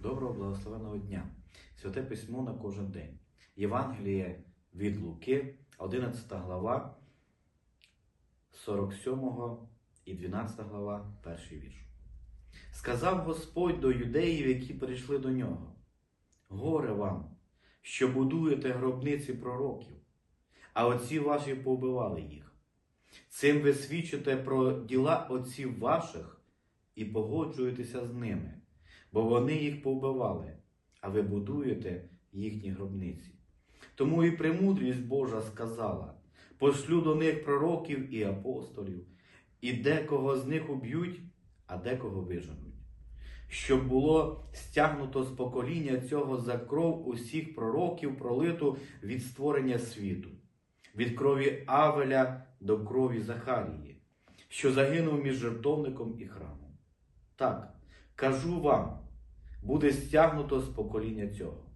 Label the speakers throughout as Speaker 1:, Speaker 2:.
Speaker 1: Доброго благословеного дня. Святе письмо на кожен день. Євангеліє від Луки, 11 глава, 47 і 12 глава, перший вірш. Сказав Господь до юдеїв, які прийшли до нього: Горе вам, що будуєте гробниці пророків, а отці ваші повбивали їх. Цим ви свідчите про діла отців ваших і погоджуєтеся з ними, бо вони їх повбивали, а ви будуєте їхні гробниці. Тому і премудрість Божа сказала: пошлю до них пророків і апостолів, і декого з них уб'ють, а декого виженуть. Щоб було стягнуто з покоління цього за кров усіх пророків, пролиту від створення світу, від крові Авеля до крові Захарії, що загинув між жертовником і храмом. Так, кажу вам, буде стягнуто з покоління цього.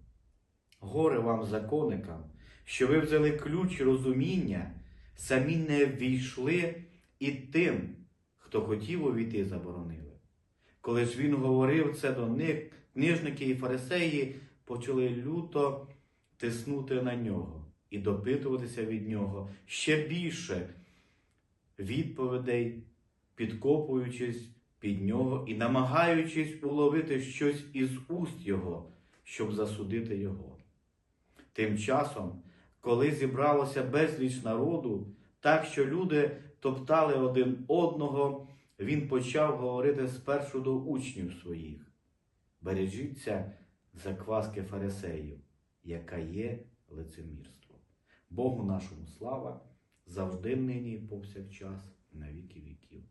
Speaker 1: Горе вам, законникам, що ви взяли ключ розуміння, самі не ввійшли і тим, хто хотів увійти, заборонили. Коли ж він говорив це до них, книжники і фарисеї почали люто тиснути на нього і допитуватися від нього ще більше відповідей, підкопуючись під нього і намагаючись уловити щось із уст його, щоб засудити його. Тим часом, коли зібралося безліч народу, так що люди топтали один одного, він почав говорити спершу до учнів своїх. Бережіться закваски фарисеїв, яка є лицемірство. Богу нашому слава, завжди нині і повсякчас, на віки віків.